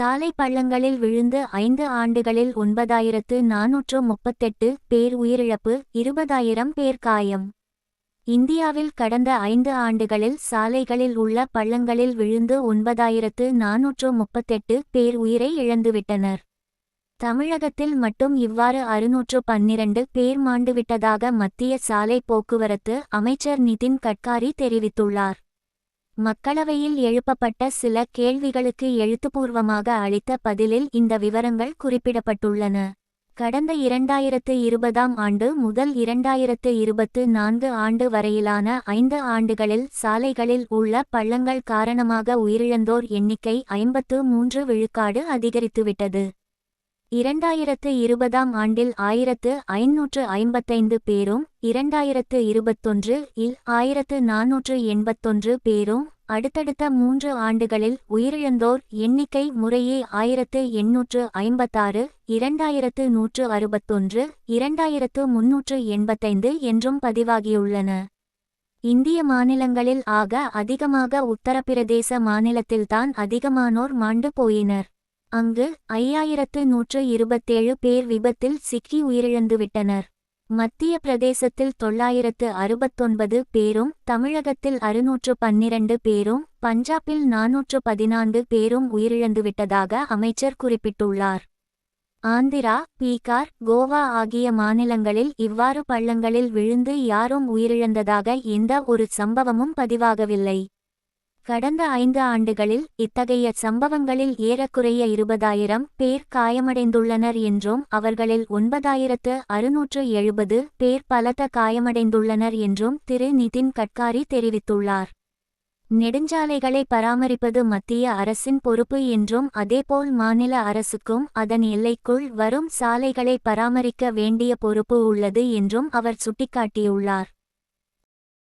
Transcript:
சாலை பள்ளங்களில் விழுந்து ஐந்து ஆண்டுகளில் ஒன்பதாயிரத்து நாநூற்று முப்பத்தெட்டு பேர் உயிரிழப்பு இருபதாயிரம் பேர் காயம். இந்தியாவில் கடந்த ஐந்து ஆண்டுகளில் சாலைகளில் உள்ள பள்ளங்களில் விழுந்து ஒன்பதாயிரத்து நாநூற்று முப்பத்தெட்டு பேர் உயிரை இழந்துவிட்டனர். தமிழகத்தில் மட்டும் இவ்வாறு அறுநூற்று பன்னிரண்டு பேர் மாண்டுவிட்டதாக மத்திய சாலை போக்குவரத்து அமைச்சர் நிதின் கட்காரி தெரிவித்துள்ளார். மக்களவையில் எழுப்பப்பட்ட சில கேள்விகளுக்கு எழுத்துப்பூர்வமாக அளித்த பதிலில் இந்த விவரங்கள் குறிப்பிடப்பட்டுள்ளன. கடந்த இரண்டாயிரத்து இருபதாம் ஆண்டு முதல் இரண்டாயிரத்து இருபத்து நான்கு ஆண்டு வரையிலான ஐந்து ஆண்டுகளில் சாலைகளில் உள்ள பள்ளங்கள் காரணமாக உயிரிழந்தோர் எண்ணிக்கை ஐம்பத்து மூன்று விழுக்காடு அதிகரித்துவிட்டது. இரண்டாயிரத்து இருபதாம் ஆண்டில் ஆயிரத்து ஐநூற்று ஐம்பத்தைந்து பேரும் இரண்டாயிரத்து இருபத்தொன்று இல் ஆயிரத்து நாநூற்று எண்பத்தொன்று பேரும் அடுத்தடுத்த மூன்று ஆண்டுகளில் உயிரிழந்தோர் எண்ணிக்கை முறையே ஆயிரத்து எண்ணூற்று ஐம்பத்தாறு இரண்டாயிரத்து நூற்று அறுபத்தொன்று இரண்டாயிரத்து முன்னூற்று எண்பத்தைந்து என்றும் பதிவாகியுள்ளன. இந்திய மாநிலங்களில் ஆக அதிகமாக உத்தரப்பிரதேச மாநிலத்தில்தான் அதிகமானோர் மாண்டு போயினர். அங்கு ஐயாயிரத்து நூற்று இருபத்தேழு பேர் விபத்தில் சிக்கி உயிரிழந்துவிட்டனர். மத்திய பிரதேசத்தில் தொள்ளாயிரத்து அறுபத்தொன்பது பேரும் தமிழகத்தில் அறுநூற்று பன்னிரண்டு பேரும் பஞ்சாபில் நாநூற்று பதினான்கு பேரும் உயிரிழந்துவிட்டதாக அமைச்சர் குறிப்பிட்டுள்ளார். ஆந்திரா பீகார் கோவா ஆகிய மாநிலங்களில் இவ்வாறு பள்ளங்களில் விழுந்து யாரும் உயிரிழந்ததாக எந்த ஒரு சம்பவமும் பதிவாகவில்லை. கடந்த ஐந்து ஆண்டுகளில் இத்தகைய சம்பவங்களில் ஏறக்குறைய இருபதாயிரம் பேர் காயமடைந்துள்ளனர் என்றும் அவர்களில் ஒன்பதாயிரத்து அறுநூற்று எழுபது பேர் பலத்த காயமடைந்துள்ளனர் என்றும் திரு. நிதின் கட்காரி தெரிவித்துள்ளார். நெடுஞ்சாலைகளை பராமரிப்பது மத்திய அரசின் பொறுப்பு என்றும் அதேபோல் மாநில அரசுக்கும் அதன் எல்லைக்குள் வரும் சாலைகளை பராமரிக்க வேண்டிய பொறுப்பு உள்ளது என்றும் அவர் சுட்டிக்காட்டியுள்ளார்.